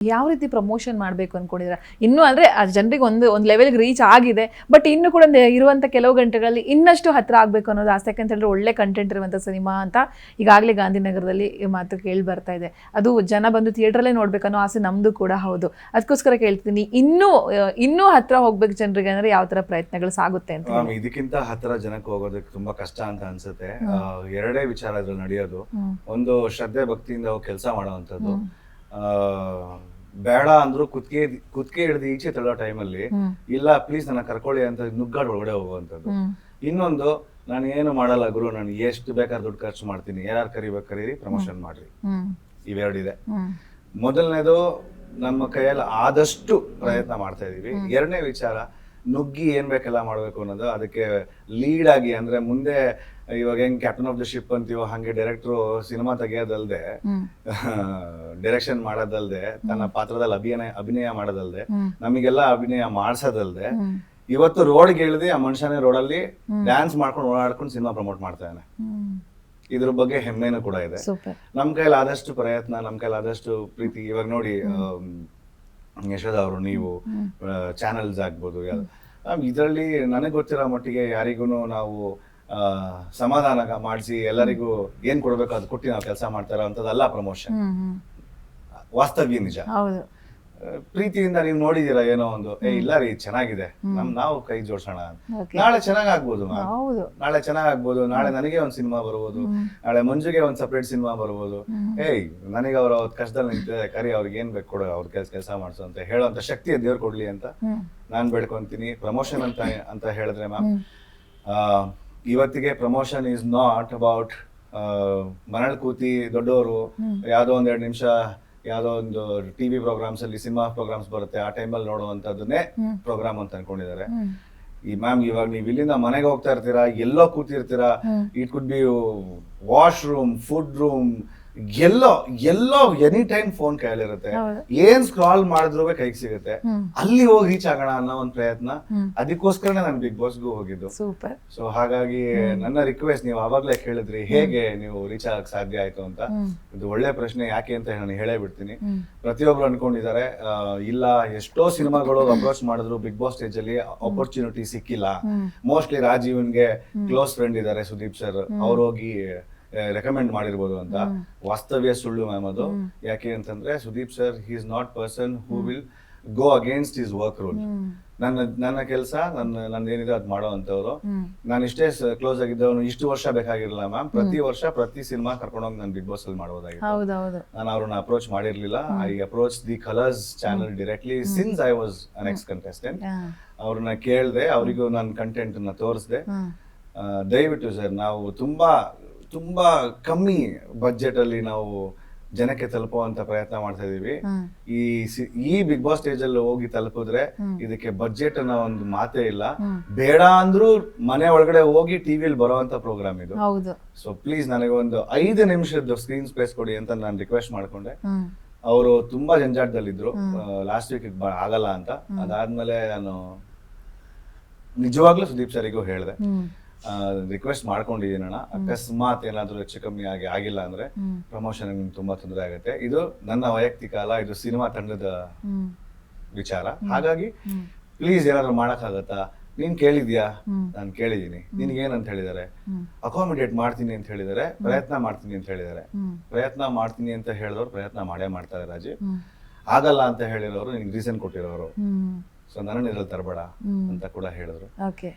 ಯಾವ ರೀತಿ ಪ್ರಮೋಷನ್ ಮಾಡಬೇಕು ಅನ್ಕೊಂಡಿದ್ರ ಇನ್ನು ಅಂದ್ರೆ ಆ ಜನರಿಗೆ ಒಂದು ಒಂದು ಲೆವೆಲ್ಗೆ ರೀಚ್ ಆಗಿದೆ ಬಟ್ ಇನ್ನು ಕೂಡ ಇರುವಂಥ ಇರುವಂತ ಕೆಲವು ಗಂಟೆಗಳಲ್ಲಿ ಇನ್ನಷ್ಟು ಹತ್ರ ಆಗಬೇಕು ಅನ್ನೋದು ಆಸೆ ಯಾಕಂತ ಹೇಳಿದ್ರೆ ಒಳ್ಳೆ ಕಂಟೆಂಟ್ ಇರುವಂಥ ಸಿನಿಮಾ ಅಂತ ಈಗಾಗಲೇ ಗಾಂಧಿನಗರದಲ್ಲಿ ಈ ಮಾತು ಕೇಳಿ ಬರ್ತಾ ಇದೆ. ಅದು ಜನ ಬಂದು ಥಿಯೇಟ್ರಲ್ಲೇ ನೋಡ್ಬೇಕನ್ನೋ ಆಸೆ ನಮ್ದು ಕೂಡ ಹೌದು. ಅದಕ್ಕೋಸ್ಕರ ಕೇಳ್ತೀನಿ ಇನ್ನೂ ಇನ್ನೂ ಹತ್ರ ಹೋಗ್ಬೇಕು ಜನರಿಗೆ ಅಂದ್ರೆ ಯಾವ ತರ ಪ್ರಯತ್ನಗಳು ಸಾಗುತ್ತೆ ಅಂತ ಇದಕ್ಕಿಂತ ಹತ್ರ ಜನಕ್ಕೆ ಹೋಗೋದಕ್ಕೆ ತುಂಬಾ ಕಷ್ಟ ಅಂತ ಅನ್ಸುತ್ತೆ. ಎರಡೇ ವಿಚಾರ ಅದ್ರಲ್ಲಿ ನಡೆಯೋದು ಒಂದು ಶ್ರದ್ಧೆ ಭಕ್ತಿಯಿಂದ ಕೆಲಸ ಮಾಡುವಂಥದ್ದು ಆ, ಬೇಡ ಅಂದ್ರು ಕುತ್ಕೆ ಕುತ್ಕೆ ಹಿಡಿದು ಈಚೆ ತಳ್ಳೋ ಟೈಮಲ್ಲಿ. ಇಲ್ಲ ಪ್ಲೀಸ್ ನನ್ನ ಕರ್ಕೊಳ್ಳಿ ಅಂತ ನುಗ್ಗಾಡ್ ಒಳಗಡೆ ಹೋಗುವಂಥದ್ದು. ಇನ್ನೊಂದು ನಾನು ಏನು ಮಾಡಲ್ಲ ಗುರು ನಾನು ಎಷ್ಟು ಬೇಕಾದ್ರೆ ದುಡ್ಡು ಖರ್ಚು ಮಾಡ್ತೀನಿ. ಯಾರು ಕರಿಬೇಕು ಕರೀರಿ ಪ್ರಮೋಷನ್ ಮಾಡ್ರಿ. ಇವೆರಡಿದೆ. ಮೊದಲನೇದು ನಮ್ಮ ಕೈಯಲ್ಲಿ ಆದಷ್ಟು ಪ್ರಯತ್ನ ಮಾಡ್ತಾ ಇದೀವಿ. ಎರಡನೇ ವಿಚಾರ ನುಗ್ಗಿ ಏನ್ ಬೇಕೆಲ್ಲ ಮಾಡ್ಬೇಕು ಅನ್ನೋದು. ಅದಕ್ಕೆ ಲೀಡ್ ಆಗಿ ಅಂದ್ರೆ ಮುಂದೆ ಇವಾಗ ಹೆಂಗ್ ಕ್ಯಾಪ್ಟನ್ ಆಫ್ ದ ಶಿಪ್ ಅಂತೀವೋ ಹಂಗೆ ಡೈರೆಕ್ಟ್ರು ಸಿನಿಮಾ ತೆಗಿಯೋದಲ್ದೆ ಡೈರೆಕ್ಷನ್ ಮಾಡೋದಲ್ದೆ ತನ್ನ ಪಾತ್ರದಲ್ಲಿ ಅಭಿನಯ ಅಭಿನಯ ಮಾಡೋದಲ್ದೆ. ನಮಗೆಲ್ಲ ಅಭಿನಯ ಮಾಡ್ಸೋದಲ್ದೆ. ಇವತ್ತು ರೋಡ್ ಇಳಿದು ಆ ಮನುಷ್ಯನೇ ರೋಡಲ್ಲಿ ಡ್ಯಾನ್ಸ್ ಮಾಡ್ಕೊಂಡು ಓಡಾಡ್ಕೊಂಡು ಸಿನಿಮಾ ಪ್ರಮೋಟ್ ಮಾಡ್ತಾನೆ ಇದ್ರ ಬಗ್ಗೆ ಹೆಮ್ಮೆನೂ ಕೂಡ ಇದೆ. ನಮ್ ಕೈಲಿ ಆದಷ್ಟು ಪ್ರಯತ್ನ ನಮ್ ಕೈಲಿ ಆದಷ್ಟು ಪ್ರೀತಿ. ಇವಾಗ ನೋಡಿ ಯಶೋಧ ಅವರು ನೀವು ಚಾನೆಲ್ಸ್ ಆಗ್ಬೋದು ಇದರಲ್ಲಿ ನನಗೆ ಗೊತ್ತಿರೋ ಮಟ್ಟಿಗೆ ಯಾರಿಗೂ ನಾವು ಆ, ಸಮಾಧಾನ ಮಾಡಿಸಿ ಎಲ್ಲರಿಗೂ ಏನ್ ಕೊಡ್ಬೇಕು ಅದು ಕೊಟ್ಟು ನಾವು ಕೆಲಸ ಮಾಡ್ತಾರ ಅಂತದಲ್ಲ ಪ್ರಮೋಷನ್ ವಾಸ್ತವ್ಯ ನಿಜ. ಪ್ರೀತಿಯಿಂದ ನೀವು ನೋಡಿದೀರಾ ಏನೋ ಒಂದು ಏ ಇಲ್ಲ ರೀ ಚೆನ್ನಾಗಿದೆ. ನಮ್ ನಾವು ಕೈ ಜೋಡ್ಸೋಣ ನಾಳೆ ಚೆನ್ನಾಗ್ ಆಗ್ಬೋದು ನಾಳೆ ಚೆನ್ನಾಗ್ ಆಗ್ಬೋದು ನಾಳೆ ನನಗೆ ಒಂದ್ ಸಿನಿಮಾ ಬರ್ಬೋದು ನಾಳೆ ಮಂಜುಗೆ ಒಂದ್ ಸಪ್ರೇಟ್ ಸಿನಿಮಾ ಬರ್ಬೋದು. ಏಯ್ ನನಗೆ ಅವ್ರ ಅವತ್ ಕಷ್ಟದಲ್ಲಿ ನಿಂತಿದೆ ಕರಿ ಅವ್ರಿಗೆ ಏನ್ ಬೇಕು ಕೊಡು ಅವ್ರ ಕೆಲಸ ಕೆಲಸ ಮಾಡ್ಸು ಅಂತ ಹೇಳುವಂತ ಶಕ್ತಿ ದೇವ್ರು ಕೊಡ್ಲಿ ಅಂತ ನಾನ್ ಬೇಡ್ಕೊಂತೀನಿ. ಪ್ರಮೋಷನ್ ಅಂತ ಅಂತ ಹೇಳಿದ್ರೆ ಮ್ಯಾಮ್ ಇವತ್ತಿಗೆ ಪ್ರಮೋಷನ್ ಈಸ್ ನಾಟ್ ಅಬೌಟ್ ಮರಳ್ ಕೂತಿ ದೊಡ್ಡವರು ಯಾವ್ದೋ ಒಂದ್ ಎರಡು ನಿಮಿಷ ಯಾವ್ದೋ ಒಂದು ಟಿವಿ ಪ್ರೋಗ್ರಾಮ್ಸ್ ಅಲ್ಲಿ ಸಿನಿಮಾ ಪ್ರೋಗ್ರಾಮ್ಸ್ ಬರುತ್ತೆ ಆ ಟೈಮಲ್ಲಿ ನೋಡುವಂತದನ್ನೇ ಪ್ರೋಗ್ರಾಮ್ ಅಂತ ಅನ್ಕೊಂಡಿದ್ದಾರೆ. ಈ ಮ್ಯಾಮ್ ಇವಾಗ ನೀವು ಇಲ್ಲಿಂದ ಮನೆಗೆ ಹೋಗ್ತಾ ಇರ್ತೀರಾ ಎಲ್ಲೋ ಕೂತಿರ್ತೀರಾ it could be washroom food room ಎಲ್ಲೋ ಎಲ್ಲೋ ಎನಿ ಟೈಮ್ ಫೋನ್ ಕೈಯಲ್ಲಿರುತ್ತೆ. ಏನ್ ಸ್ಕ್ರಾಲ್ ಮಾಡಿದ್ರು ಕೈಗೆ ಸಿಗುತ್ತೆ. ಅಲ್ಲಿ ಹೋಗಿ ರೀಚ್ ಆಗೋಣ ಅನ್ನೋ ಒಂದು ಪ್ರಯತ್ನ. ಅದಕ್ಕೋಸ್ಕರನೇ ನಾನು ಬಿಗ್ ಬಾಸ್ಗೂ ಹೋಗಿದ್ದು. ಸೂಪರ್ ಸೊ ಹಾಗಾಗಿ ನನ್ನ ರಿಕ್ವೆಸ್ಟ್ ನೀವು ಅವಾಗಲೇ ಕೇಳಿದ್ರಿ ಹೇಗೆ ನೀವು ರೀಚ್ ಆಗಕ್ ಸಾಧ್ಯ ಆಯ್ತು ಅಂತ. ಇದು ಒಳ್ಳೆ ಪ್ರಶ್ನೆ ಯಾಕೆ ಅಂತ ನಾನು ಹೇಳೇ ಬಿಡ್ತೀನಿ. ಪ್ರತಿಯೊಬ್ರು ಅನ್ಕೊಂಡಿದ್ದಾರೆ ಇಲ್ಲ ಎಷ್ಟೋ ಸಿನಿಮಾಗಳು ಅಪ್ರೋಚ್ ಮಾಡಿದ್ರು ಬಿಗ್ ಬಾಸ್ ಸ್ಟೇಜ್ ಅಲ್ಲಿ ಆಪರ್ಚುನಿಟಿ ಸಿಕ್ಕಿಲ್ಲ. ಮೋಸ್ಟ್ಲಿ ರಾಜೀವನ್ಗೆ ಕ್ಲೋಸ್ ಫ್ರೆಂಡ್ ಇದ್ದಾರೆ ಸುದೀಪ್ ಸರ್ ಅವ್ರು ಹೋಗಿ ರೆಕಮೆಂಡ್ ಮಾಡಿರ್ಬೋದು ಅಂತ. ವಾಸ್ತವ್ಯ ಸುಳ್ಳು ಮ್ಯಾಮ್ ಅದು. ಯಾಕೆ ಅಂತಂದ್ರೆ Sudeep sir he is not person who will go against is work rule ನನ್ನ ನನ್ನ ಕೆಲಸ ನನ್ನ ನನ್ನ ಏನಿದೆ ಅದು ಮಾಡೋ ಅಂತವ್ರು. ನಾನು ಇಷ್ಟೇ ಕ್ಲೋಸ್ ಆಗಿದ್ದವನು ಇಷ್ಟು ವರ್ಷ ಬೇಕಾಗಿರಲಿಲ್ಲ ಮ್ಯಾಮ್. ಪ್ರತಿ ವರ್ಷ ಪ್ರತಿ ಸಿನಿಮಾ ಕರ್ಕೊಂಡೋಗಿ ನಾನು ಬಿಗ್ ಬಾಸ್ ಅಲ್ಲಿ ಮಾಡಬಹುದಾಗಿತ್ತು ನಾನು ಅವ್ರನ್ನ approach ಮಾಡಿರ್ಲಿಲ್ಲ. I approach the Colors channel directly since I was an ex contestant. ಅವ್ರನ್ನ ಕೇಳಿದೆ ಅವರಿಗೂ ನನ್ನ ಕಂಟೆಂಟ್ ತೋರಿಸಿದೆ. ದಯವಿಟ್ಟು ಸರ್ ನಾವು ತುಂಬಾ ತುಂಬಾ ಕಮ್ಮಿ ಬಜೆಟ್ ಅಲ್ಲಿ ನಾವು ಜನಕ್ಕೆ ತಲುಪುವಂತ ಪ್ರಯತ್ನ ಮಾಡ್ತಾ ಇದೀವಿ. ಈ ಈ ಬಿಗ್ ಬಾಸ್ ಸ್ಟೇಜ್ ಅಲ್ಲಿ ಹೋಗಿ ತಲುಪಿದ್ರೆ ಇದಕ್ಕೆ ಬಜೆಟ್ ಅನ್ನೋ ಒಂದು ಮಾತೇ ಇಲ್ಲ. ಬೇಡ ಅಂದ್ರೂ ಮನೆ ಒಳಗಡೆ ಹೋಗಿ ಟಿವಿಯಲ್ಲಿ ಬರುವಂತ ಪ್ರೋಗ್ರಾಮ್ ಇದು. ಸೊ ಪ್ಲೀಸ್ ನನಗೆ ಒಂದು ಐದು ನಿಮಿಷದ ಸ್ಕ್ರೀನ್ ಸ್ಪೇಸ್ ಕೊಡಿ ಅಂತ ನಾನು ರಿಕ್ವೆಸ್ಟ್ ಮಾಡ್ಕೊಂಡೆ. ಅವರು ತುಂಬಾ ಜಂಜಾಟದಲ್ಲಿದ್ರು. ಲಾಸ್ಟ್ ವೀಕ್ ಆಗಲ್ಲ ಅಂತ. ಅದಾದ್ಮೇಲೆ ನಾನು ನಿಜವಾಗ್ಲೂ ಸುದೀಪ್ ಸರಿಗೂ ಹೇಳಿದೆ. ರಿಕ್ವೆಸ್ಟ್ ಮಾಡ್ಕೊಂಡಿದ್ದೀನಿ ಅಣ್ಣ ಅಕಸ್ಮಾತ್ ಏನಾದ್ರೂ ಹೆಚ್ಚು ಕಮ್ಮಿ ಆಗಿ ಆಗಿಲ್ಲ ಅಂದ್ರೆ ಪ್ರಮೋಷನ್ ನಿಮ್ಗೆ ತುಂಬಾ ತೊಂದರೆ ಆಗುತ್ತೆ. ಇದು ನನ್ನ ವೈಯಕ್ತಿಕ ಅಲ್ಲ ಇದು ಸಿನಿಮಾ ತಂಡದ ವಿಚಾರ. ಹಾಗಾಗಿ ಪ್ಲೀಸ್ ಏನಾದ್ರು ಮಾಡಕ್ಕಾಗತ್ತಾ? ನೀನ್ ಕೇಳಿದ್ಯಾ? ನಾನು ಕೇಳಿದೀನಿ. ನಿನ್ಗೇನಂತ ಹೇಳಿದಾರೆ? ಅಕಾಮಿಡೇಟ್ ಮಾಡ್ತೀನಿ ಅಂತ ಹೇಳಿದಾರೆ. ಪ್ರಯತ್ನ ಮಾಡ್ತೀನಿ ಅಂತ ಹೇಳಿದಾರೆ. ಪ್ರಯತ್ನ ಮಾಡ್ತೀನಿ ಅಂತ ಹೇಳಿದವರು ಪ್ರಯತ್ನ ಮಾಡೇ ಮಾಡ್ತಾರೆ ರಾಜಿ. ಆಗಲ್ಲ ಅಂತ ಹೇಳಿರೋರು ನಿನ್ಗೆ ರೀಸನ್ ಕೊಟ್ಟಿರೋರು. ಸೊ ನನ್ನ ಇದ್ರಲ್ಲಿ ತರಬೇಡ ಅಂತ ಕೂಡ ಹೇಳಿದ್ರು. ಓಕೆ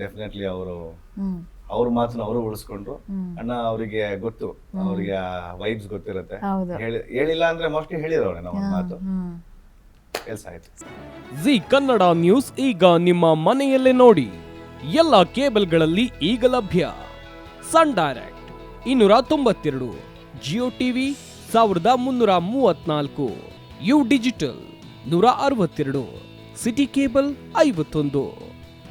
ಡೆಫಿನೆಟ್ಲಿ ಅವರು ಅವ್ರ ಮಾತನ್ನ ಅವರು ಉಳಿಸ್ಕೊಂಡ್ರು. ಅಣ್ಣ ಅವರಿಗೆ ಗೊತ್ತು. ಅವರಿಗೆ ವೈಬ್ಸ್ ಗೊತ್ತಿರುತ್ತೆ. ಹೇಳಿಲ್ಲ ಅಂದ್ರೆ ಮೋಸ್ಟ್ಲಿ ಹೇಳಿರೋಳೆ ನಾವು ಒಂದ್ ಮಾತು. ಕೆಲಸ ಕೆಲ್ಸ ಆಯ್ತು. ಜಿ ಕನ್ನಡ ನ್ಯೂಸ್ ಈಗ ನಿಮ್ಮ ಮನೆಯಲ್ಲೇ ನೋಡಿ. ಎಲ್ಲ ಕೇಬಲ್ಗಳಲ್ಲಿ ಈಗ ಲಭ್ಯ. ಸನ್ ಡೈರೆಕ್ಟ್ ಇನ್ನೂರ ತೊಂಬತ್ತೆರಡು ಜಿಯೋ ಟಿವಿ ಸಾವಿರದ ಮುನ್ನೂರ ಮೂವತ್ನಾಲ್ಕು ಯು ಡಿಜಿಟಲ್ ನೂರ ಅರವತ್ತೆರಡು ಸಿಟಿ ಕೇಬಲ್ ಐವತ್ತೊಂದು.